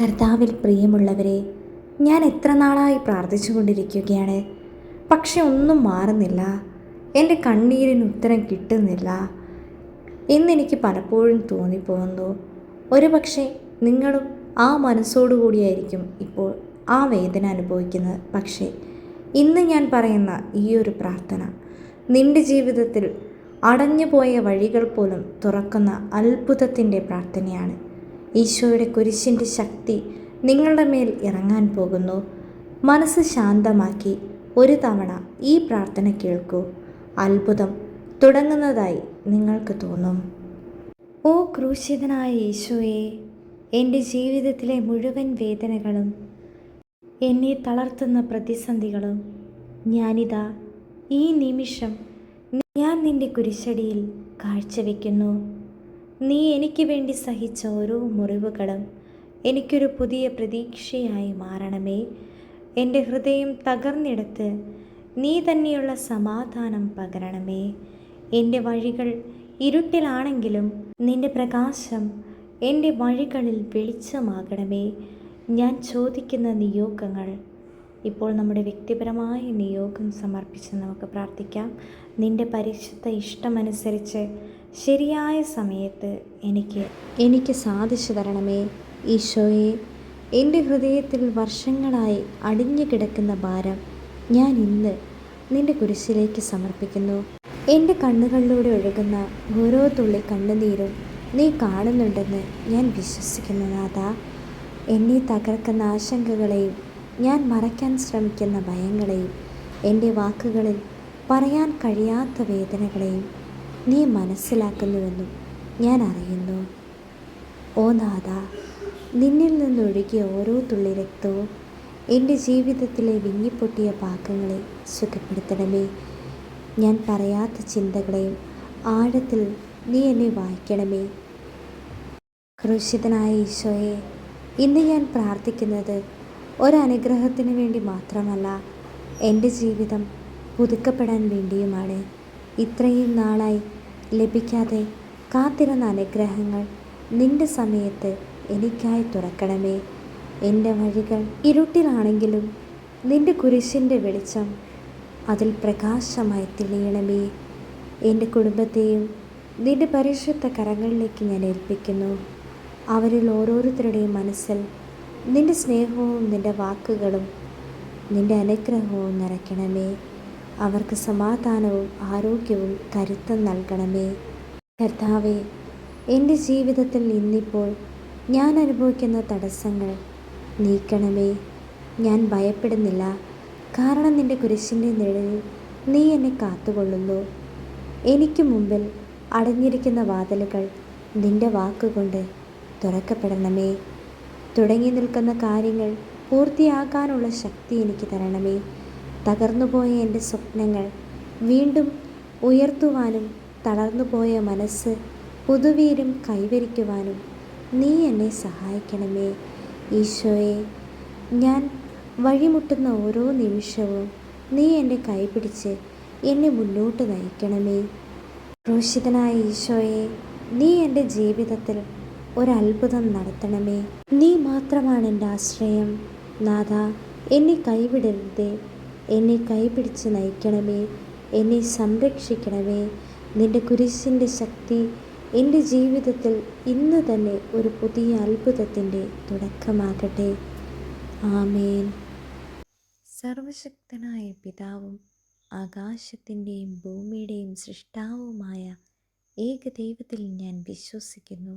കർത്താവിൽ പ്രിയമുള്ളവരെ ഞാൻ എത്ര നാളായി പ്രാർത്ഥിച്ചു കൊണ്ടിരിക്കുകയാണ് പക്ഷെ ഒന്നും മാറുന്നില്ല. എന്റെ കണ്ണീരിന് ഉത്തരം കിട്ടുന്നില്ല. എന്നെനിക്ക് പലപ്പോഴും തോന്നിപ്പോകുന്നു. ഒരു പക്ഷേ നിങ്ങളും ആ മനസ്സോടുകൂടിയായിരിക്കും ഇപ്പോൾ ആ വേദന അനുഭവിക്കുന്നത്. പക്ഷേ ഇന്ന് ഞാൻ പറയുന്ന ഈ ഒരു പ്രാർത്ഥന നിന്റെ ജീവിതത്തിൽ അടഞ്ഞുപോയ വഴികൾ പോലും തുറക്കുന്ന അത്ഭുതത്തിന്റെ പ്രാർത്ഥനയാണ്. ഈശോയുടെ കുരിശിന്റെ ശക്തി നിങ്ങളുടെ മേൽ ഇറങ്ങാൻ പോകുന്നു. മനസ്സ് ശാന്തമാക്കി ഒരു തവണ ഈ പ്രാർത്ഥന കേൾക്കൂ. അത്ഭുതം തുടങ്ങുന്നതായി നിങ്ങൾക്ക് തോന്നും. ഓ ക്രൂശിതനായ ഈശോയെ എന്റെ ജീവിതത്തിലെ മുഴുവൻ വേദനകളും എന്നെ തളർത്തുന്ന പ്രതിസന്ധികളും ഞാനിതാ ഈ നിമിഷം ഞാൻ നിന്റെ കുരിശടിയിൽ കാഴ്ചവെക്കുന്നു. നീ എനിക്ക് വേണ്ടി സഹിച്ച ഓരോ മുറിവുകളും എനിക്കൊരു പുതിയ പ്രതീക്ഷയായി മാറണമേ. എന്റെ ഹൃദയം തകർന്നെടുത്ത് നീ തന്നെയുള്ള സമാധാനം പകരണമേ. എന്റെ വഴികൾ ഇരുട്ടിലാണെങ്കിലും നിന്റെ പ്രകാശം എന്റെ വഴികളിൽ വെളിച്ചമാകണമേ. ഞാൻ ചോദിക്കുന്ന നിയോഗങ്ങൾ ഇപ്പോൾ നമ്മുടെ വ്യക്തിപരമായ നിയോഗം സമർപ്പിച്ച് നമുക്ക് പ്രാർത്ഥിക്കാം. നിന്റെ പരിശുദ്ധ ഇഷ്ടമനുസരിച്ച് ശരിയായ സമയത്ത് എനിക്ക് എനിക്ക് സാധിച്ചു തരണമേ ഈശോയെ. എന്റെ ഹൃദയത്തിൽ വർഷങ്ങളായി അടിഞ്ഞു കിടക്കുന്ന ഭാരം ഞാൻ ഇന്ന് നിന്റെ കുരിശിലേക്ക് സമർപ്പിക്കുന്നു. എന്റെ കണ്ണുകളിലൂടെ ഒഴുകുന്ന ഓരോ തുള്ളി കണ്ണുനീരും നീ കാണുന്നുണ്ടെന്ന് ഞാൻ വിശ്വസിക്കുന്നു നാഥ. എന്നെ തകർക്കുന്ന ആശങ്കകളെയും ഞാൻ മറയ്ക്കാൻ ശ്രമിക്കുന്ന ഭയങ്ങളെയും എന്റെ വാക്കുകളിൽ പറയാൻ കഴിയാത്ത വേദനകളെയും നീ മനസ്സിലാക്കുന്നുവെന്നും ഞാൻ അറിയുന്നു. ഓ നാഥ നിന്നിൽ നിന്നൊഴുകിയ ഓരോ തുള്ളി രക്തവും എന്റെ ജീവിതത്തിലെ വിങ്ങിപ്പൊട്ടിയ പാകങ്ങളെ സുഖപ്പെടുത്തണമേ. ഞാൻ പറയാത്ത ചിന്തകളെയും ആഴത്തിൽ നീ എന്നെ വായിക്കണമേ. ക്രൂശിതനായ ഈശോയെ ഇന്ന് ഞാൻ പ്രാർത്ഥിക്കുന്നത് ഒരനുഗ്രഹത്തിന് വേണ്ടി മാത്രമല്ല എന്റെ ജീവിതം പുതുക്കപ്പെടാൻ വേണ്ടിയുമാണ്. ഇത്രയും നാളായി ലഭിക്കാതെ കാത്തിരുന്ന അനുഗ്രഹങ്ങൾ നിന്റെ സമയത്ത് എനിക്കായി തുറക്കണമേ. എന്റെ വഴികൾ ഇരുട്ടിലാണെങ്കിലും നിന്റെ കുരിശിന്റെ വെളിച്ചം അതിൽ പ്രകാശമായി തെളിയണമേ. എന്റെ കുടുംബത്തെയും നിന്റെ പരിശുദ്ധ കരങ്ങളിലേക്ക് ഞാൻ ഏൽപ്പിക്കുന്നു. അവരിൽ ഓരോരുത്തരുടെയും മനസ്സിൽ നിന്റെ സ്നേഹവും നിന്റെ വാക്കുകളും നിന്റെ അനുഗ്രഹവും നിറയ്ക്കണമേ. അവർക്ക് സമാധാനവും ആരോഗ്യവും കരുത്തും നൽകണമേ. കർത്താവെ എന്റെ ജീവിതത്തിൽ ഇന്നിപ്പോൾ ഞാൻ അനുഭവിക്കുന്ന തടസ്സങ്ങൾ നീക്കണമേ. ഞാൻ ഭയപ്പെടുന്നില്ല. കാരണം നിന്റെ കുരിശിന്റെ നിഴലിൽ നീ എന്നെ കാത്തുകൊള്ളുന്നു. എനിക്ക് മുമ്പിൽ അടഞ്ഞിരിക്കുന്ന വാതിലുകൾ നിന്റെ വാക്കുകൊണ്ട് തുറക്കപ്പെടണമേ. തുടങ്ങി നിൽക്കുന്ന കാര്യങ്ങൾ പൂർത്തിയാക്കാനുള്ള ശക്തി എനിക്ക് തരണമേ. തകർന്നുപോയ എന്റെ സ്വപ്നങ്ങൾ വീണ്ടും ഉയർത്തുവാനും തളർന്നുപോയ മനസ്സ് പുതുവീരും കൈവരിക്കുവാനും നീ എന്നെ സഹായിക്കണമേ. ഈശോയെ ഞാൻ വഴിമുട്ടുന്ന ഓരോ നിമിഷവും നീ എന്റെ കൈപിടിച്ച് എന്നെ മുന്നോട്ട് നയിക്കണമേ. ക്രൂശിതനായ ഈശോയെ നീ എന്റെ ജീവിതത്തിൽ ഒരത്ഭുതം നടത്തണമേ. നീ മാത്രമാണ് എന്റെ ആശ്രയം. നാഥ എന്നെ കൈവിടരുതേ. എന്നെ കൈപിടിച്ച് നയിക്കണമേ. എന്നെ സംരക്ഷിക്കണമേ. നിന്റെ കുരിശിന്റെ ശക്തി എന്റെ ജീവിതത്തിൽ ഇന്ന് തന്നെ ഒരു പുതിയ അത്ഭുതത്തിന്റെ തുടക്കമാകട്ടെ. ആമേൻ. സർവശക്തനായ പിതാവും ആകാശത്തിന്റെയും ഭൂമിയുടെയും സൃഷ്ടാവുമായ ഏക ദൈവത്തിൽ ഞാൻ വിശ്വസിക്കുന്നു.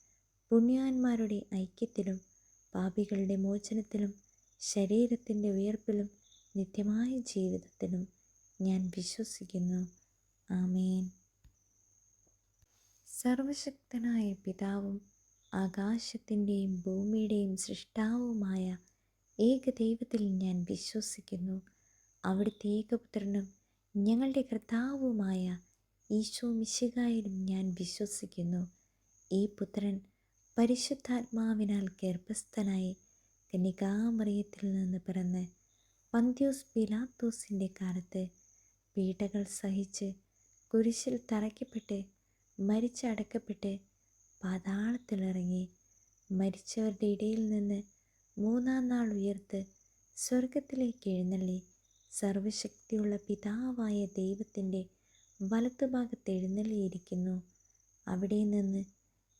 പുണ്യാന്മാരുടെ ഐക്യത്തിലും പാപികളുടെ മോചനത്തിലും ശരീരത്തിന്റെ ഉയർപ്പിലും നിത്യമായ ജീവിതത്തിലും ഞാൻ വിശ്വസിക്കുന്നു. ആമേൻ. സർവശക്തനായ പിതാവും ആകാശത്തിന്റെയും ഭൂമിയുടെയും സൃഷ്ടാവുമായ ഏകദൈവത്തിൽ ഞാൻ വിശ്വസിക്കുന്നു. അവിടുത്തെ ഏകപുത്രനും ഞങ്ങളുടെ കർത്താവുമായ ഈശോ മിശികായിലും ഞാൻ വിശ്വസിക്കുന്നു. ഈ പുത്രൻ പരിശുദ്ധാത്മാവിനാൽ ഗർഭസ്ഥനായി കന്യകാമറിയത്തിൽ നിന്ന് പിറന്ന് പന്ത്യൂസ് പിലാത്തോസിന്റെ കാലത്ത് പീഡകൾ സഹിച്ച് കുരിശിൽ തറയ്ക്കപ്പെട്ട് മരിച്ചടക്കപ്പെട്ട് പാതാളത്തിലിറങ്ങി മരിച്ചവരുടെ ഇടയിൽ നിന്ന് മൂന്നാം നാൾ ഉയർത്ത് സ്വർഗത്തിലേക്ക് എഴുന്നള്ളി സർവശക്തിയുള്ള പിതാവായ ദൈവത്തിന്റെ വലത്തുഭാഗത്ത് എഴുന്നള്ളിയിരിക്കുന്നു. അവിടെ നിന്ന്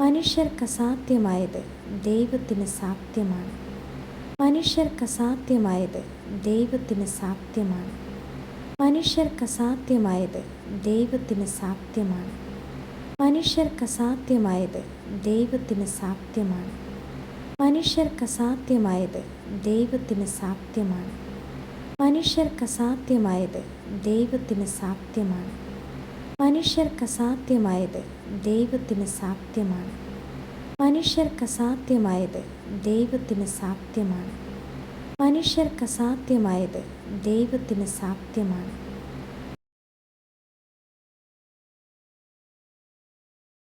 മനുഷ്യർക്ക് അസാധ്യമായത് ദൈവത്തിന് സാധ്യമാണ്. മനുഷ്യർക്ക് അസാധ്യമായത് ദൈവത്തിന് സാധ്യമാണ്. മനുഷ്യർക്ക് അസാധ്യമായത് ദൈവത്തിന് സാധ്യമാണ്. മനുഷ്യർക്ക് അസാധ്യമായത് ദൈവത്തിന് സാധ്യമാണ്. മനുഷ്യർക്ക് അസാധ്യമായത് ദൈവത്തിന് സാധ്യമാണ്. മനുഷ്യർക്ക് അസാധ്യമായത് ദൈവത്തിന് സാധ്യമാണ്. മനുഷ്യർക്ക് അസാധ്യമായത് ദൈവത്തിന് സാധ്യമാണ്. മനുഷ്യർക്ക് അസാധ്യമായത് ദൈവത്തിന് സാധ്യമാണ്. മനുഷ്യർക്ക് അസാധ്യമായത് ദൈവത്തിന് സാധ്യമാണ്.